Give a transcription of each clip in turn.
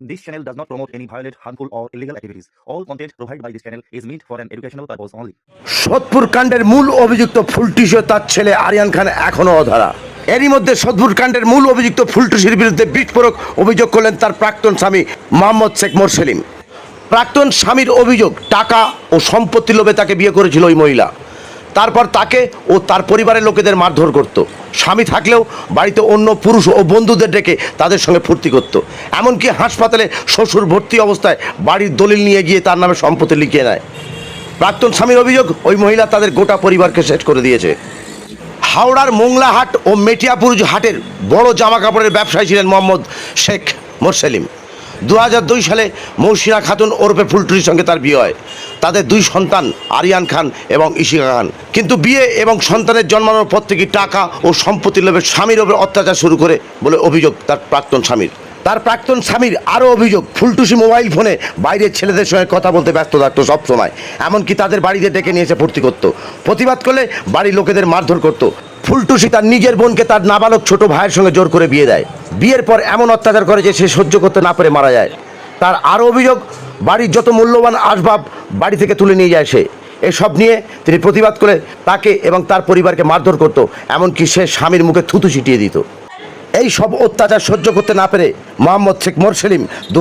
This channel does not promote any violent, harmful, or illegal activities. All content provided by this channel is meant for an educational purpose only. Sodepur কাণ্ডের মূল অভিযুক্ত ফুলটুসি তার ছেলে আরিয়ান খান এখনও অধরা এরই মধ্যে সোদপুর কাণ্ডের মূল অভিযুক্ত ফুলটুসির বিরুদ্ধে বিস্ফোরক অভিযোগ করলেন তার প্রাক্তন স্বামী মোহাম্মদ শেখ মোরসেলিম প্রাক্তন স্বামীর অভিযোগ টাকা ও সম্পত্তি লোভে তাকে বিয়ে করেছিল ওই মহিলা তারপর তাকে ও তার পরিবারের লোকেদের মারধর করত। স্বামী থাকলেও বাড়িতে অন্য পুরুষ ও বন্ধুদের ডেকে তাদের সঙ্গে ফুর্তি করত। এমনকি হাসপাতালে শ্বশুর ভর্তি অবস্থায় বাড়ির দলিল নিয়ে গিয়ে তার নামে সম্পত্তি লিখিয়ে নেয়। প্রাক্তন স্বামীর অভিযোগ, ওই মহিলা তাদের গোটা পরিবারকে শেষ করে দিয়েছে। হাওড়ার মোংলা হাট ও মেটিয়াপুরুজ হাটের বড় জামা কাপড়ের ব্যবসায়ী ছিলেন মোহাম্মদ শেখ মোরসেলিম। দু সালে মৌসিনা খাতুন ওরফে ফুলটুরির সঙ্গে তার বিয়ে হয়। তাদের দুই সন্তান, আরিয়ান খান এবং ইশিকা খান। কিন্তু বিয়ে এবং সন্তানের জন্মানোর পর থেকে টাকা ও সম্পত্তির লোভে স্বামীর ওপর অত্যাচার শুরু করে বলে অভিযোগ তার প্রাক্তন স্বামীর। তার প্রাক্তন স্বামীর আরও অভিযোগ, ফুলটুসি মোবাইল ফোনে বাইরের ছেলেদের সঙ্গে কথা বলতে ব্যস্ত থাকতো সবসময়। এমনকি তাদের বাড়িতে ডেকে নিয়ে এসে ভর্তি করতো। প্রতিবাদ করলে বাড়ির লোকেদের মারধর করতো। ফুলটুসি তার নিজের বোনকে তার নাবালক ছোট ভাইয়ের সঙ্গে জোর করে বিয়ে দেয়। বিয়ের পর এমন অত্যাচার করে যে সে সহ্য করতে না পেরে মারা যায়। তার আরও অভিযোগ বাড়ির যত মূল্যবান আসবাব বাড়ি থেকে তুলে নিয়ে যায় সে। এসব নিয়ে তিনি প্রতিবাদ করে তাকে এবং তার পরিবারকে মারধর করত, এমনকি সে স্বামীর মুখে থুতু ছিটিয়ে দিত। এই সব অত্যাচার সহ্য করতে না পেরে মোহাম্মদ শেখ মোরসেলিম দু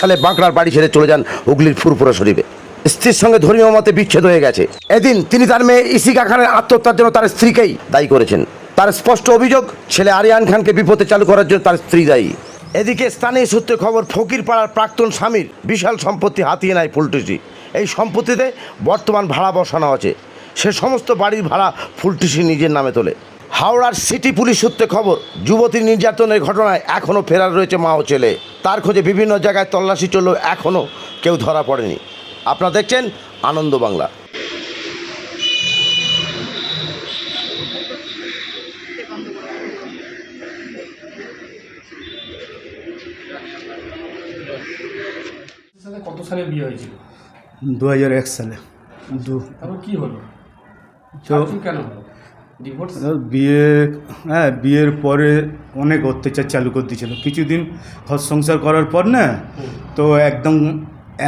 সালে বাঁকড়ার বাড়ি ছেড়ে চলে যান হুগলির ফুরপুরা শরীফে। স্ত্রীর সঙ্গে ধর্মীয় মতে বিচ্ছেদ হয়ে গেছে। এদিন তিনি তার মেয়ে ইসিকা খানের আত্মহত্যার জন্য তার স্ত্রীকেই দায়ী করেছেন। তার স্পষ্ট অভিযোগ, ছেলে আরিয়ান খানকে বিপদে চালু করার জন্য তার স্ত্রী দায়ী। এদিকে স্থানীয় সূত্রে খবর ফকির পাড়ার প্রাক্তন স্বামীর বিশাল সম্পত্তি হাতিয়ে নেয় ফুলটুসি। এই সম্পত্তিতে বর্তমান ভাড়া বসানো আছে। সে সমস্ত বাড়ির ভাড়া ফুলটুসি নিজের নামে তোলে। হাওড়ার সিটি পুলিশ সূত্রে খবর, যুবতী নির্যাতনের ঘটনায় এখনও ফেরার রয়েছে মা ও ছেলে। তার খোঁজে বিভিন্ন জায়গায় তল্লাশি চললেও এখনও কেউ ধরা পড়েনি। আপনারা দেখছেন আনন্দ বাংলা। সাথে কত সালে বিয়ে হয়েছিল? দু হাজার এক সালে। দু তারপর কি হলো? তো কেন হলো? বিয়ে হ্যাঁ বিয়ের পরে অনেক অত্যাচার চালু করে দিয়েছিল। কিছুদিন ঘর সংসার করার পর না তো একদম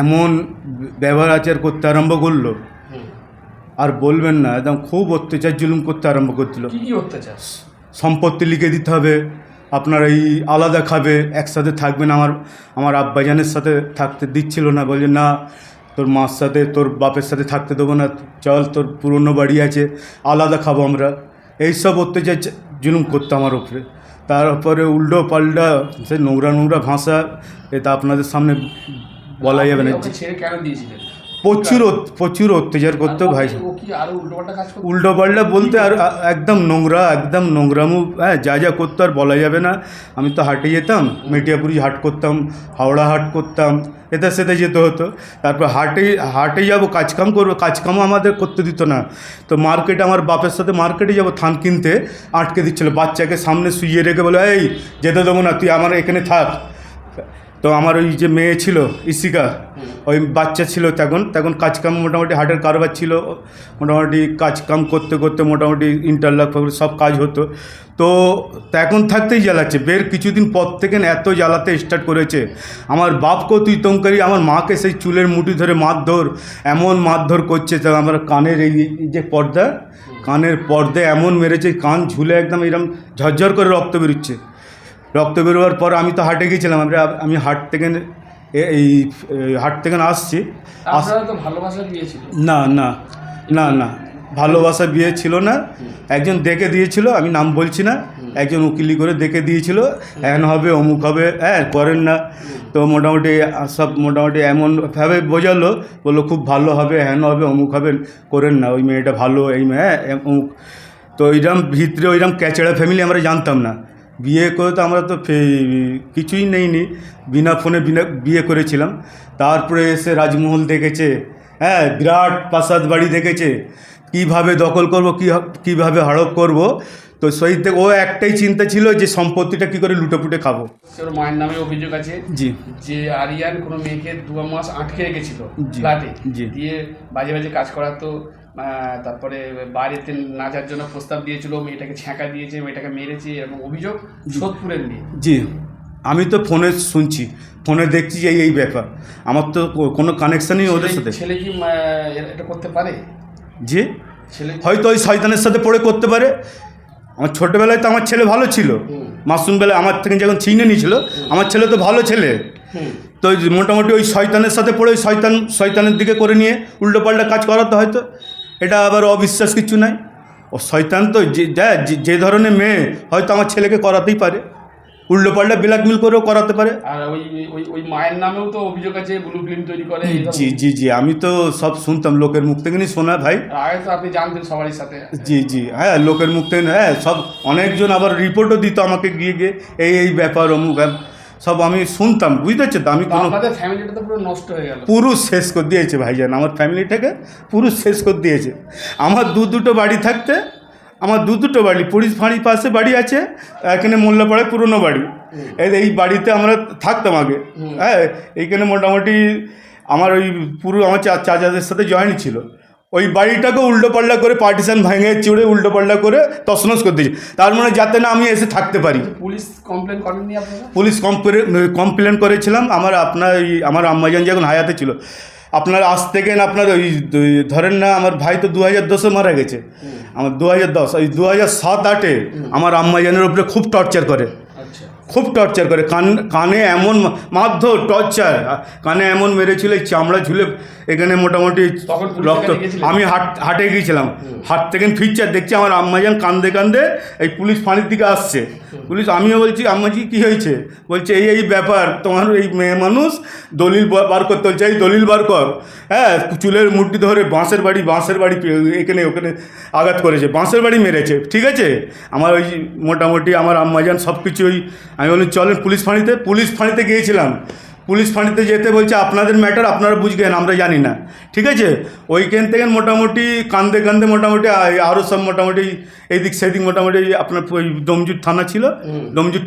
এমন ব্যবহার আচার করতে আরম্ভ করল। আর বলবেন না একদম খুব অত্যাচার জুলুম করতে আরম্ভ করছিল সম্পত্তি লিখে দিতে হবে আপনার এই আলাদা খাবে, একসাথে থাকবেন, আমার আমার আব্বাজানের সাথে থাকতে দিচ্ছিল না, বলছে, না, তোর মার সাথে, তোর বাপের সাথে থাকতে দেবো না, চল, তোর পুরনো বাড়ি আছে, আলাদা খাব আমরা। এইসব অত্যাচার জুলুম করতো আমার উপরে। তারপরে উল্টো পাল্টা সে নোংরা নোংরা ভাষা, এটা আপনাদের সামনে বলা যাবে না। ছেড়ে কেন দিয়েছিলেন? প্রচুর প্রচুর অত্যাচার করতো ভাই। উল্টো পাল্টা বলতে আর একদম নোংরা একদম নোংরামু হ্যাঁ যা যা করতো আর বলা যাবে না। আমি তো হাটে যেতাম মেটিয়াপুরি হাট করতাম হাওড়া হাট করতাম এতে সেতে যেতে হতো। তারপর হাটে হাটে যাব কাজকাম করব কাজকামও আমাদের করতে দিত না। তো মার্কেটে আমার বাপের সাথে মার্কেটে যাব থান কিনতে আটকে দিচ্ছিল। বাচ্চাকে সামনে শুইয়ে রেখে বলে এই যেতে দেবো না তুই আমার এখানে থাক। তো আমার ওই যে মেয়ে ছিল ইসিকা ওই বাচ্চা ছিল তখন তখন কাজকাম মোটামুটি হাটের কারবার ছিল, মোটামুটি কাজকাম করতে করতে মোটামুটি ইন্টারলক সব কাজ হতো। তো এখন থাকতেই জ্বালাচ্ছে, বের কিছুদিন পর থেকে এত জ্বালাতে স্টার্ট করেছে। আমার বাপকেও তুই তঙ্কারি আমার মাকে সেই চুলের মুঠি ধরে মারধর, এমন মারধর করছে, তা আমার কানের এই যে পর্দা, কানের পর্দা এমন মেরেছে, কান ঝুলে একদম এরকম ঝরঝর করে রক্ত বেরোচ্ছে। রক্ত বেরোবার পর আমি তো হাটে গেছিলাম আমরা আমি হাট থেকে এই হাট থেকে আসছি। না না না না। ভালোবাসা বিয়ে ছিল না। একজন দেখে দিয়েছিল আমি নাম বলছি না। একজন উকিলি করে দেখে দিয়েছিল। এন হবে অমুক হবে হ্যাঁ করেন না। তো মোটামুটি সব মোটামুটি এমনভাবে বোঝালো বলল খুব ভালো হবে হ্যান হবে অমুক হবে করেন না। ওই মেয়েটা ভালো এই মেয়ে হ্যাঁ অমুক। তো ওইরকম ভিতরে ওইরকম ক্যাচড়া ফ্যামিলি আমরা জানতাম না। বিয়ে করে তো আমরা তো ফে- কিছুই নেইনি। বিনা ফোনে বিনা বিয়ে করেছিলাম। তারপরে এসে রাজমহল দেখেছে। হ্যাঁ বিরাট প্রাসাদ বাড়ি দেখেছে। কীভাবে দখল করব কী কীভাবে হড়প করব তো সেই থেকে ও একটাই চিন্তা ছিল যে সম্পত্তিটা কী করে লুটেপুটে খাব। ওর মায়ের নামে অভিযোগ আছে জি। যে আরিয়ান কোনো মেয়েকে দু মাস আটকে রেখেছিল জি, ফ্ল্যাটে। জি। দিয়ে বাজে বাজে কাজ করাতো তারপরে বাড়িতে নাচার জন্য প্রস্তাব দিয়েছিল মেয়েটাকে ছ্যাঁকা দিয়েছে মেয়েটাকে মেরেছে এরকম অভিযোগ সোদপুরের মেয়ে জি। আমি তো ফোনে শুনছি ফোনে দেখছি যে এই এই ব্যাপার। আমার তো কোনো কানেকশনই ওদের সাথে। ছেলে কি এটা করতে পারে? যে ছেলে হয়তো ওই শয়তানের সাথে পড়ে করতে পারে। আমার ছোটোবেলায় তো আমার ছেলে ভালো ছিল। হুম। মাসুম বেলায় আমার থেকে যখন ছিনে নিয়েছিল আমার ছেলে তো ভালো ছেলে। তো ওই মোটামুটি ওই শয়তানের সাথে পড়ে ওই শয়তান শয়তানের দিকে করে নিয়ে উল্টোপাল্টা কাজ করাতে হয়তো। এটা আবার অবিশ্বাস কিছু নাই। ও শয়তান তো যে যা- ধরনের মেয়ে হয়তো আমার ছেলেকে করাতেই পারে। উল্টোপাল্টা ব্ল্যাকমেল করেও করাতে পারে। আর ওই ওই মায়ের নামেও তো অভিযোগ আছে ব্লু ফিল্ম তৈরি করে জি জি জি আমি তো সব শুনতাম লোকের মুখ থেকে। শোনা ভাই। আর আগে তো আপনি জানতেন সবারই সাথে। জি জি হ্যাঁ লোকের মুখ থেকে হ্যাঁ সব অনেকজন আবার রিপোর্টও দিত আমাকে গিয়ে গিয়ে। এই এই ব্যাপার অমুক সব আমি শুনতাম বুঝতে পারছ তো? আমি কোনো ফ্যামিলিটা তো পুরো নষ্ট হয়ে গেল। পুরো শেষ করে দিয়েছে ভাইজান আমার ফ্যামিলিটাকে পুরো শেষ করে দিয়েছে। আমার দু দুটো বাড়ি থাকতে আমার দু দুটো বাড়ি পুলিশ ফাঁড়ির পাশে বাড়ি আছে এখানে মোল্লাপাড়ায় পুরনো বাড়ি। এই এই বাড়িতে আমরা থাকতাম আগে। হ্যাঁ এইখানে মোটামুটি আমার ওই পুরো আমার চাচাদের সাথে জয়েন্ট ছিল। ওই বাড়িটাকে উল্টো পাল্টা করে পার্টিশন ভেঙে চুড়ে উল্টো পাল্টা করে তছনছ করে দিয়েছে। তার মানে যাতে না আমি এসে থাকতে পারি। পুলিশ কমপ্লেন করেননি আপনারা? পুলিশ কমপ্লেন করেছিলাম। আমার আপনার ওই আমার আম্মাজান যখন হায়াতে ছিল আপনার আজ থেকে না আপনার ওই ধরেন না আমার ভাই তো দু হাজার দশে মারা গেছে। আমার দু হাজার দশ ওই দু হাজার সাত আটে আমার আম্মাজানের উপরে খুব টর্চার করে। খুব টর্চার করে। কান কানে এমন মাধ্য মারধর টর্চার। কানে এমন মেরেছিল চামড়া ঝুলে এখানে মোটামুটি রক্ত আমি হাট হাটে গিয়েছিলাম। হাট থেকে ফিরচার দেখছি আমার আম্মাজান কান্দে কান্দে এই পুলিশ ফাঁড়ির দিকে আসছে। পুলিশ, আমিও বলছি আম্মাজি কি হয়েছে? বলছে, এই এই ব্যাপার, তোমার এই মেয়ে মানুষ দলিল বার করতে হচ্ছে এই দলিল বার কর। হ্যাঁ চুলের মুঠি ধরে বাঁশের বাড়ি বাঁশের বাড়ি এখানে, ওখানে আঘাত করেছে, বাঁশের বাড়ি মেরেছে, ঠিক আছে? আমার ওই মোটামুটি আমার আম্মাজান সব কিছুই আমি বলি চলেন পুলিশ ফাঁড়িতে পুলিশ ফাঁড়িতে গিয়েছিলাম। পুলিশ ফাঁড়িতে যেতে বলছে আপনাদের ম্যাটার আপনারা বুঝবেন আমরা জানি না। ঠিক আছে? ওইখান থেকে মোটামুটি কান্দে কান্দে মোটামুটি আরও আরও সব মোটামুটি এইদিক সেদিক মোটামুটি আপনার ওই ডোমজুর থানা ছিল। ডোমজুর